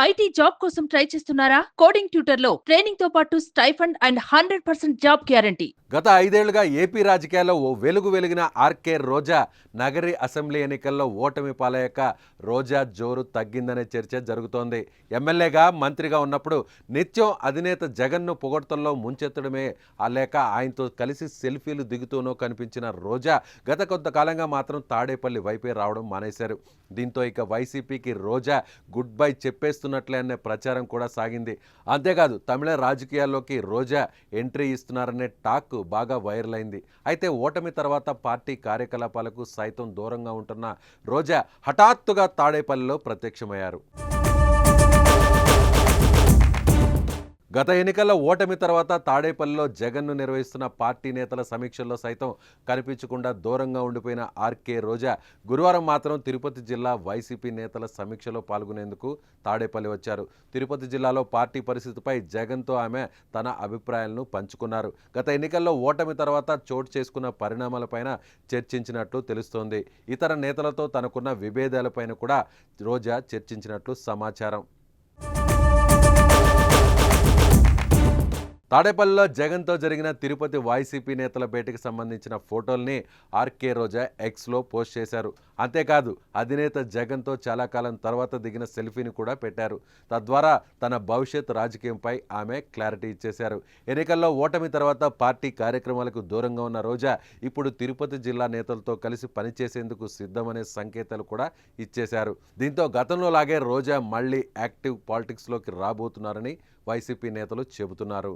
IT job కోసం try చేస్తున్నారా? Coding ట్యూటర్లో ట్రైనింగ్తో పాటు stipend and hundred percent job guarantee. గత ఐదేళ్ళుగా ఏపీ రాజకీయాల్లో ఓ వెలుగు వెలిగిన ఆర్కే రోజా నగరి అసెంబ్లీ ఎన్నికల్లో ఓటమి పాలయ్యాక రోజా జోరు తగ్గిందనే చర్చ జరుగుతోంది. ఎమ్మెల్యేగా మంత్రిగా ఉన్నప్పుడు నిత్యం అధినేత జగన్ను పొగడ్తల్లో ముంచెత్తడమే ఆ లేక ఆయనతో కలిసి సెల్ఫీలు దిగుతూనో కనిపించిన రోజా గత కొంతకాలంగా మాత్రం తాడేపల్లి వైపే రావడం మానేశారు. దీంతో ఇక వైసీపీకి రోజా గుడ్ బై చెప్పేస్తున్నట్లే అనే ప్రచారం కూడా సాగింది. అంతేకాదు తమిళ రాజకీయాల్లోకి రోజా ఎంట్రీ ఇస్తున్నారనే టాక్ బాగా వైరల్ అయింది. అయితే ఓటమి తర్వాత పార్టీ కార్యకలాపాలకు సైతం దూరంగా ఉంటున్న రోజా హఠాత్తుగా తాడేపల్లిలో ప్రత్యక్షమయ్యారు. గత ఎన్నికల్లో ఓటమి తర్వాత తాడేపల్లిలో జగన్ను నిర్వహిస్తున్న పార్టీ నేతల సమీక్షల్లో సైతం కనిపించకుండా దూరంగా ఉండిపోయిన ఆర్కే రోజా గురువారం మాత్రం తిరుపతి జిల్లా వైసీపీ నేతల సమీక్షలో పాల్గొనేందుకు తాడేపల్లి వచ్చారు. తిరుపతి జిల్లాలో పార్టీ పరిస్థితిపై జగన్తో ఆమె తన అభిప్రాయాలను పంచుకున్నారు. గత ఎన్నికల్లో ఓటమి తర్వాత చోటు చేసుకున్న పరిణామాలపైన చర్చించినట్లు తెలుస్తోంది. ఇతర నేతలతో తనకున్న విభేదాలపైన కూడా రోజా చర్చించినట్లు సమాచారం. తాడేపల్లిలో జగన్తో జరిగిన తిరుపతి వైసీపీ నేతల భేటీకి సంబంధించిన ఫోటోల్ని ఆర్కే రోజా ఎక్స్లో పోస్ట్ చేశారు. అంతేకాదు అధినేత జగన్తో చాలా కాలం తర్వాత దిగిన సెల్ఫీని కూడా పెట్టారు. తద్వారా తన భవిష్యత్ రాజకీయంపై ఆమె క్లారిటీ ఇచ్చేశారు. ఎన్నికల్లో ఓటమి తర్వాత పార్టీ కార్యక్రమాలకు దూరంగా ఉన్న రోజా ఇప్పుడు తిరుపతి జిల్లా నేతలతో కలిసి పనిచేసేందుకు సిద్ధమనే సంకేతాలు కూడా ఇచ్చేశారు. దీంతో గతంలో లాగే రోజా మళ్ళీ యాక్టివ్ పాలిటిక్స్లోకి రాబోతున్నారని వైసీపీ నేతలు చెబుతున్నారు.